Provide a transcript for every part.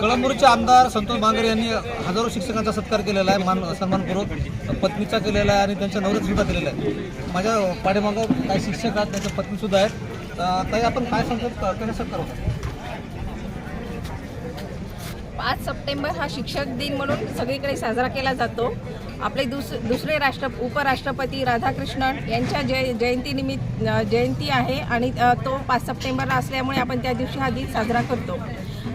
कळमनुरीचे आमदार संतोष बांगर यांनी हजारो शिक्षकांचा सत्कार केलेला आहे मान सन्मानपूर्वक पत्नीचा केलेला आहे आणि त्यांच्या नवऱ्याचा सुद्धा केलेला आहे. माझ्या पाठीमागं काही शिक्षक आहेत त्यांच्या पत्नी सुद्धा आहेत. ताई आपण काय सांगतो? त्याने सत्कार होता पाच सप्टेंबर हा शिक्षक दिन म्हणून सगळीकडे साजरा केला जातो. आपले दुस दुसरे राष्ट्र उपराष्ट्रपती राधाकृष्णन यांच्या जय जयंतीनिमित्त जयंती आहे आणि तो पाच सप्टेंबरला असल्यामुळे आपण त्या दिवशी हा दिन साजरा करतो.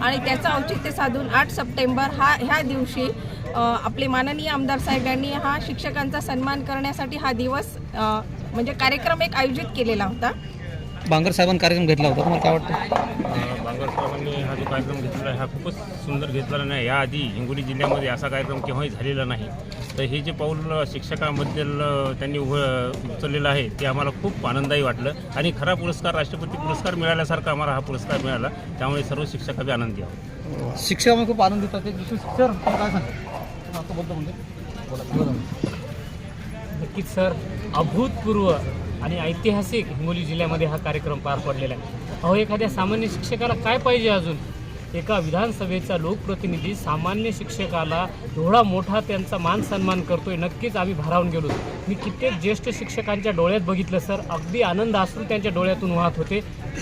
आणि त्याचं औचित्य साधून आठ सप्टेंबर हा ह्या दिवशी आपले माननीय आमदार साहेब यांनी हा शिक्षकांचा सन्मान करण्यासाठी हा दिवस म्हणजे कार्यक्रम एक आयोजित केलेला होता. बांगर साहेबांनी कार्यक्रम घेतला होता. तुम्हाला काय वाटतं? बांगर साहेबांनी हा जो कार्यक्रम घेतलेला आहे हा खूपच सुंदर घेतलेला नाही. याआधी हिंगोली जिल्ह्यामध्ये असा कार्यक्रम केव्हाही झालेला नाही. तर हे जे पाऊल शिक्षकांबद्दल त्यांनी उभ- उचललेलं आहे ते आम्हाला खूप आनंददायी वाटलं आणि खरा पुरस्कार राष्ट्रपती पुरस्कार मिळाल्यासारखा आम्हाला हा पुरस्कार मिळाला. त्यामुळे सर्व शिक्षक आम्ही आनंदी आहोत. शिक्षकांना खूप आनंदित होते सर काय सांगतो म्हणजे. नक्कीच सर. अभूतपूर्व आणि ऐतिहासिक हिंगोली जिल्ह्यामध्ये हा कार्यक्रम पार पडलेला आहे. अहो एखाद्या सामान्य शिक्षकाला काय पाहिजे अजून? एका विधानसभेचा लोकप्रतिनिधी सामान्य शिक्षकाला एवढा मोठा त्यांचा मान सन्मान करतोय नक्कीच आम्ही भारावून गेलो. मी कित्येक ज्येष्ठ शिक्षकांच्या डोळ्यात बघितलं सर. अगदी आनंद असून त्यांच्या डोळ्यातून वाहत होते.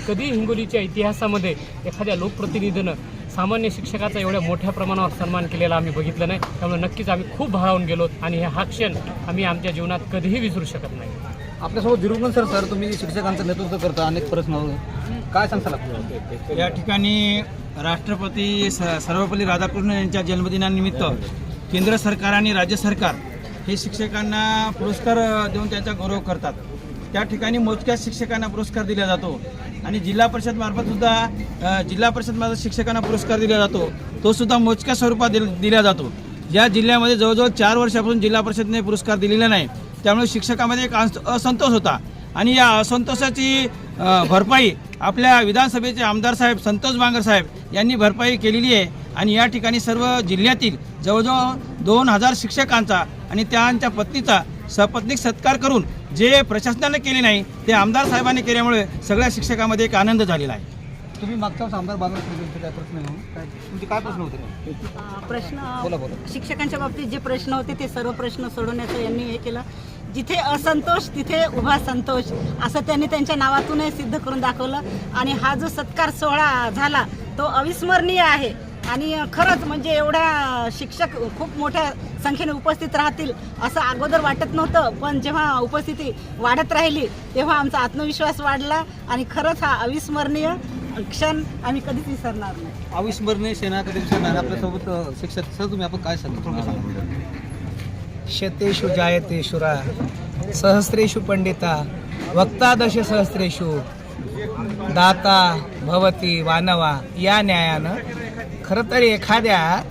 कधी हिंगोलीच्या इतिहासामध्ये एखाद्या लोकप्रतिनिधीनं सामान्य शिक्षकाचा एवढ्या मोठ्या प्रमाणावर सन्मान केलेला आम्ही बघितलं नाही. त्यामुळे नक्कीच आम्ही खूप भारावून गेलो आणि हे हा क्षण आम्ही आमच्या जीवनात कधीही विसरू शकत नाही. आपल्यासोबत दिरुगण सर सर तुम्ही शिक्षकांचं नेतृत्व करता अनेक प्रश्न काय सांगता लागतो या ठिकाणी राष्ट्रपती स सर्वपल्ली राधाकृष्णन यांच्या जन्मदिनानिमित्त केंद्र सरकार आणि राज्य सरकार हे शिक्षकांना पुरस्कार देऊन त्यांचा गौरव करतात. त्या ठिकाणी मोजक्या शिक्षकांना पुरस्कार दिला जातो आणि जिल्हा परिषदमार्फतसुद्धा सुद्धा जिल्हा परिषद मार्फत शिक्षकांना पुरस्कार दिला जातो. तो सुद्धा मोजक्या स्वरूपात दिला जातो. या जिल्ह्यामध्ये जवळजवळ चार वर्षापासून जिल्हा परिषदने पुरस्कार दिलेला नाही. त्यामुळे शिक्षकामध्ये एक असंतोष होता. आणि या असंतोषाची भरपाई आपल्या विधानसभेचे आमदार साहेब संतोष बांगर साहेब यांनी भरपाई केलेली आहे. आणि या ठिकाणी सर्व जिल्ह्यातील जवळजवळ दोन हजार शिक्षकांचा आणि त्यांच्या पत्नीचा सपत्नीक सत्कार करून जे प्रशासनाने केले नाही ते आमदार साहेबांनी केल्यामुळे सगळ्या शिक्षकामध्ये एक आनंद झालेला आहे. तुम्ही वेळेस आमदार साहेबांचे काय प्रश्न काय तुमचे काय प्रश्न होते अ, प्रश्न बोला बोला. शिक्षकांच्या बाबतीत जे प्रश्न होते ते सर्व प्रश्न सोडवण्याचं यांनी हे केलं. जिथे असंतोष तिथे उभा संतोष असं त्यांनी त्यांच्या नावातूनही सिद्ध करून दाखवलं. आणि हा जो सत्कार सोहळा झाला तो अविस्मरणीय आहे. आणि खरंच म्हणजे एवढ्या शिक्षक खूप मोठ्या संख्येने उपस्थित राहतील असं अगोदर वाटत नव्हतं. पण जेव्हा उपस्थिती वाढत राहिली तेव्हा आमचा आत्मविश्वास वाढला. आणि खरंच हा अविस्मरणीय क्षण आम्ही कधीच विसरणार नाही. अविस्मरणीय सेना कधी विसरणार. आपल्यासोबत अ, शिक्षक सर तुम्ही आपण काय सांगा? थोडं सांगा. शतेषु जायते शुरा सहस्रेषु पंडिता वक्ता दश सहस्रेषु दाता भवती वानवा या न्यायानं खरं तर एखाद्या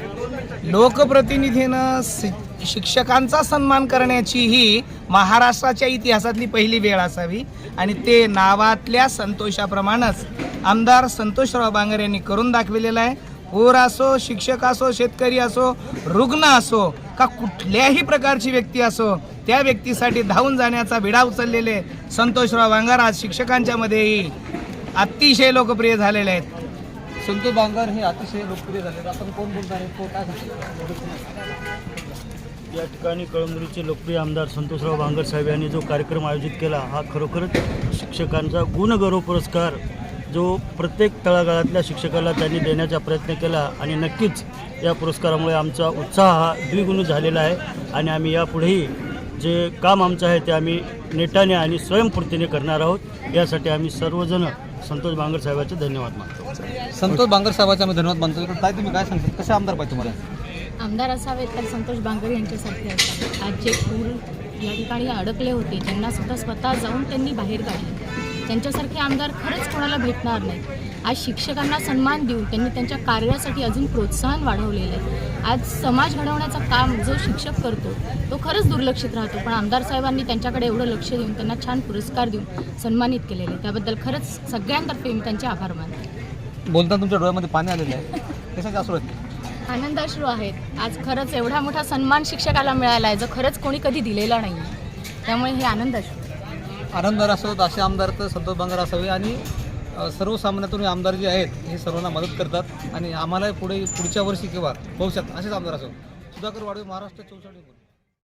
लोकप्रतिनिधीनं शि- शिक्षकांचा सन्मान करण्याची ही महाराष्ट्राच्या इतिहासातली पहिली वेळ असावी. आणि ते नावातल्या संतोषाप्रमाणेच आमदार संतोषराव बांगर यांनी करून दाखविलेलं आहे. पोर असो शिक्षक असो शेतकरी असो रुग्ण असो का कुठल्याही प्रकारची व्यक्ती असो त्या व्यक्तीसाठी धावून जाण्याचा विडा उचललेले संतोषराव बांगर आज शिक्षकांच्या मध्येही अतिशय लोकप्रिय झालेले आहेत. संतोष बांगर हे अतिशय लोकप्रिय झाले आपण कोण बोलणार आहे? काय या ठिकाणी कळमनुरीचे लोकप्रिय आमदार संतोषराव बांगर साहेब यांनी जो कार्यक्रम आयोजित केला हा खरोखरच शिक्षकांचा गुणगौरव पुरस्कार जो प्रत्येक तळागाळातल्या शिक्षकाला त्यांनी देण्याचा प्रयत्न केला आणि नक्कीच या पुरस्कारामुळे आमचा उत्साह हा द्विगुण झालेला आहे आणि आम्ही यापुढेही जे काम आमचं आहे ते आम्ही नेटाने आणि स्वयंपूर्तीने करणार आहोत. यासाठी आम्ही सर्वजण संतोष बांगर साहेबांचे धन्यवाद मानतो. संतोष बांगर साहेबांचा आम्ही धन्यवाद मानतो. काय तुम्ही काय सांगता? कसे आमदार पाहिजे तुम्हाला? आमदार असावेत तर संतोष बांगर यांच्यासारखे असावे आज जे पूर या ठिकाणी अडकले होते त्यांना सुद्धा स्वतः जाऊन त्यांनी बाहेर काढले. त्यांच्यासारखे आमदार खरंच कोणाला भेटणार नाही आज शिक्षकांना सन्मान देऊन त्यांनी त्यांच्या कार्यासाठी अजून प्रोत्साहन वाढवलेलं आहे. आज समाज घडवण्याचं काम जो शिक्षक करतो तो खरंच दुर्लक्षित राहतो. पण आमदार साहेबांनी त्यांच्याकडे एवढं लक्ष देऊन त्यांना छान पुरस्कार देऊन सन्मानित केलेले त्याबद्दल खरंच सगळ्यांतर्फे मी त्यांचे आभार मानते. बोलताना तुमच्या डोळ्यामध्ये पाणी आलेलं आहे. आनंदाश्रू आहेत. आज खरंच एवढा मोठा सन्मान शिक्षकाला मिळाला आहे जो खरंच कोणी कधी दिलेला नाही त्यामुळे हे आनंदाश्रू. आनंददार असोत असे आमदार तर संतोष बंगार असावे आणि सर्वसामान्यातून आमदार जे आहेत हे सर्वांना मदत करतात आणि आम्हाला पुढे पुढच्या वर्षी किंवा भविष्यात असेच आमदार असो. सुधाकर वाडवे महाराष्ट्र चौसाळी